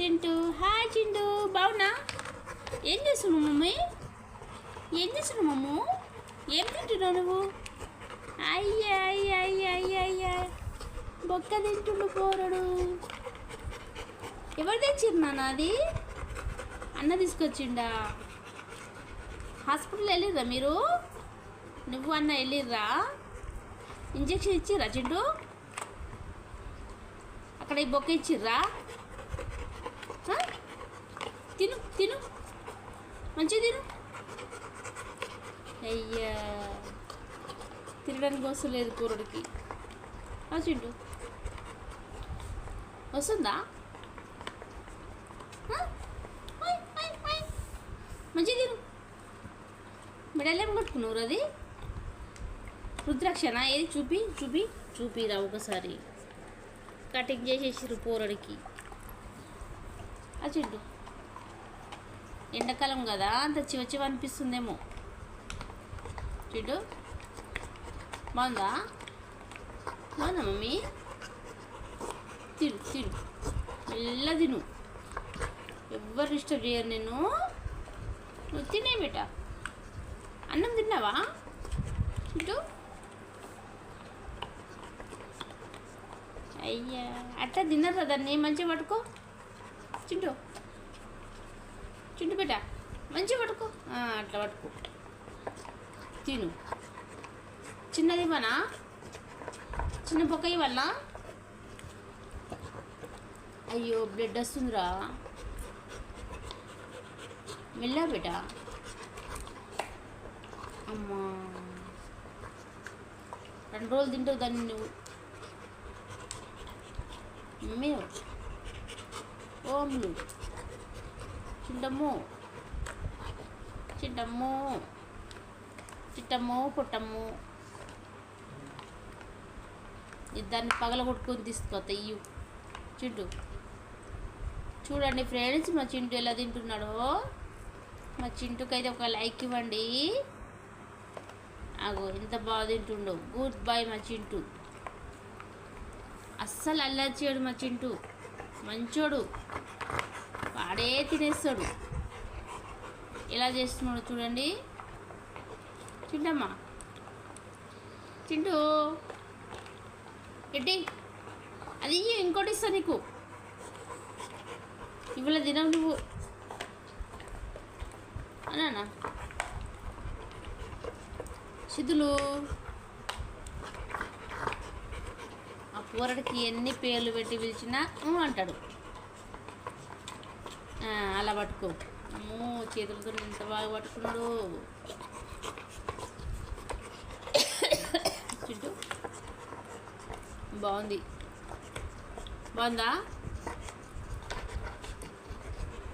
Chintu. Hi Chintu. బావునా ఏం చేస్తున్నావు mummy? ఏం చేస్తున్నావు మమ్ము? ఏం తింటున్నావు నువ్వు? అయ్యా అయ్యా అయ్యా అయ్యా అయ్యా. బొక్క తింటుండు పోరడు. ఎవరు తెచ్చిర్రు నాన్న అది? అన్న తీసుకొచ్చిండా? హాస్పిటల్ వెళ్ళిర్రా మీరు? నువ్వు అన్న వెళ్ళిర్రా? ఇంజెక్షన్ ఇచ్చిర్రా చింటూ? అక్కడ ఈ బొక్క ఇచ్చిర్రా? తిను తిను. మంచిగా తిను. అయ్యా. తినడానికి వస్తలేదు కూరడికి. వచ్చిండు వస్తుందా? మంచిగా తిను. మెడలేం కట్టుకున్నావు అది? రుద్రాక్షనా? ఏది? చూపి చూపి చూపిరా ఒకసారి. కటింగ్ చేసేసిరు పోరడికి. అచ్చిండు ఎండాకాలం కదా అంత చివ చివ అనిపిస్తుందేమో. చిడ్డు బాగుందా? బాగుందా మమ్మీ? తిను తిను. మెల్ల తిను. ఎవ్వరు డిస్టర్బ్ చేయరు నేను? నువ్వు తినే బిడ్డ. అన్నం తిన్నావా? చిట్టు అయ్యా అట్లా కదా దాన్ని మంచిగా పట్టుకో. చింటు. చింటు బిడ్డ మంచిగా పట్టుకో అట్లా పట్టుకో తిను. చిన్నది ఇవ్వనా? చిన్న పొక్క ఇవ్వాల? అయ్యో బ్లడ్ వస్తుందిరా. వెళ్ళా బిడ్డ. అమ్మా. రెండు రోజులు తింటావు దాన్ని నువ్వు. మేము ఓంలు చింటమ్ము చింటమ్ము చిట్టమ్ము పుట్టమ్ము ఇద్దరిని పగల కొట్టుకొని తీసుకొస్తా ఇయ్యు. చింటు. చూడండి ఫ్రెండ్స్ మా చింటు ఎలా తింటున్నాడో. మా చింటుకైతే ఒక లైక్ ఇవ్వండి. అగో ఎంత బాగా తింటుండో. గుడ్ బై మా చింటు. అస్సలు అల్లరి చేయడు మా చింటూ. మంచోడు. వాడే తినేస్తాడు. ఎలా చేస్తున్నాడు చూడండి. చింటమ్మా చింటూ ఎట్టి అది ఇంకోటి ఇస్తా నీకు. ఇవాళ దినం నువ్వు. అన్నా. సిద్ధులు. ఊరడికి ఎన్ని పేర్లు పెట్టి పిలిచినా అంటాడు. అలా పట్టుకో. అమ్మో చేతులతో ఎంత బాగా పట్టుకున్నాడు. చింటూ బాగుంది. బాగుందా?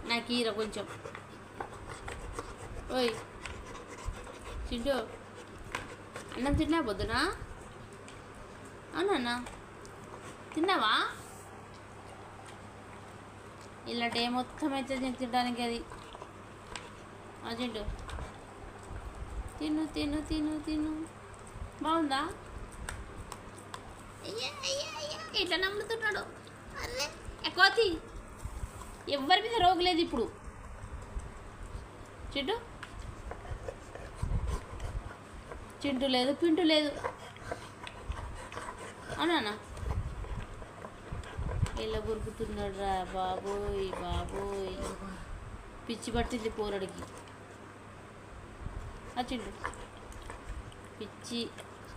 నాకు ఈర కొంచెం. ఓయ్. చింటూ అన్నం తిన్నా పొద్దునా? అవునా తిన్నావా? ఇలా డే మొత్తం అయితే నేను తినడానికి అది? అజెంటు తిను తిను తిను తిను. బాగుందా? ఇట్లా నమ్ముతున్నాడు? కోతి. ఎవ్వరి మీద రోగలేదు ఇప్పుడు. చింటూ చింటూ లేదు పింటు లేదు. అవునా ఇలా గురుకుతున్నాడు రా బాబోయ్ బాబోయ్. పిచ్చి పట్టింది పోరడికి. ఆ చింటు. పిచ్చి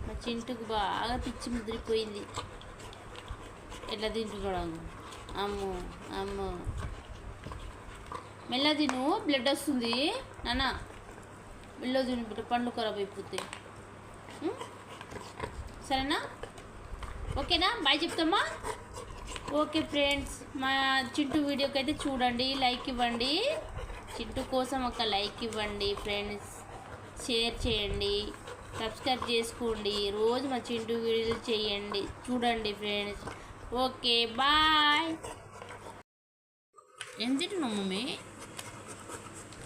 మా చింటుకు బాగా పిచ్చి ముదిరిపోయింది. ఎట్లా తింటున్నాడు అమ్మో? అమ్ము మెల్ల తిను బ్లడ్ వస్తుంది. నాన్న మెల్ల తిను బిడ్డ పండ్లు ఖరాబ్ అయిపోతాయి సరేనా? ఓకేనా? బాయ్ చెప్తామా ఓకే ఫ్రెండ్స్ మా చింటూ వీడియోకి అయితే చూడండి లైక్ ఇవ్వండి. చింటూ కోసం ఒక లైక్ ఇవ్వండి ఫ్రెండ్స్ షేర్ చేయండి సబ్స్క్రైబ్ చేసుకోండి. రోజు మా చింటూ వీడియోలు చేయండి చూడండి ఫ్రెండ్స్. Okay bye. ఏం తింటున్నావు మమ్మీ?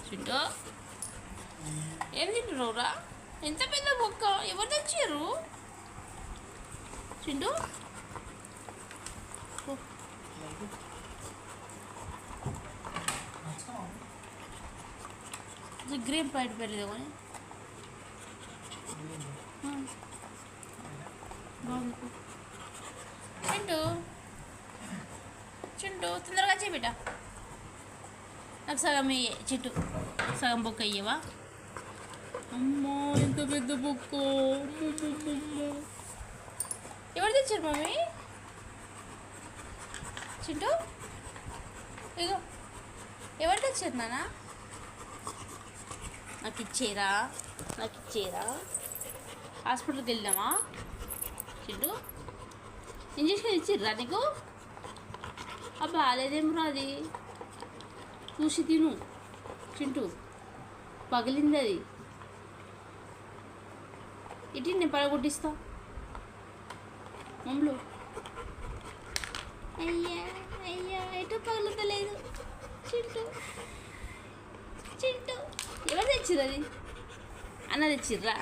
చింటూ? ఏం తింటున్నావురా ఎంత పెద్ద మొక్క ఎవరు తెచ్చారు చింటూ? నీకు గ్రీన్ బయట పెరలేదు కానీ. బాగుంది. చింటూ. చింటూ తొందరగా చేయి బిడ్డ. నాకు సగం ఇయ్యే చిట్టు సగం బుక్ అయ్యేవా అమ్మో ఇంత పెద్ద బుక్ ఎవరు తెచ్చారు మమ్మీ? చింటూ? ఇగో. ఎవరు తెచ్చారు నానా? నాకు ఇచ్చేరా నాకు ఇచ్చేరా. హాస్పిటల్కి వెళ్దామా చింటూ ఇంజక్షన్ ఇచ్చిర్రా నీకు? ఆ బాగాలేదేమ్రా అది? చూసి తిను చింటూ. పగిలింది అది. ఇటు నేను పడగొట్టిస్తా. మమ్మలు అయ్యా అయ్యా ఎటు పగులుతలేదు చింటూ చింటూ ఎవరు తెచ్చిర్రు అది? అన్న తెచ్చిర్రా?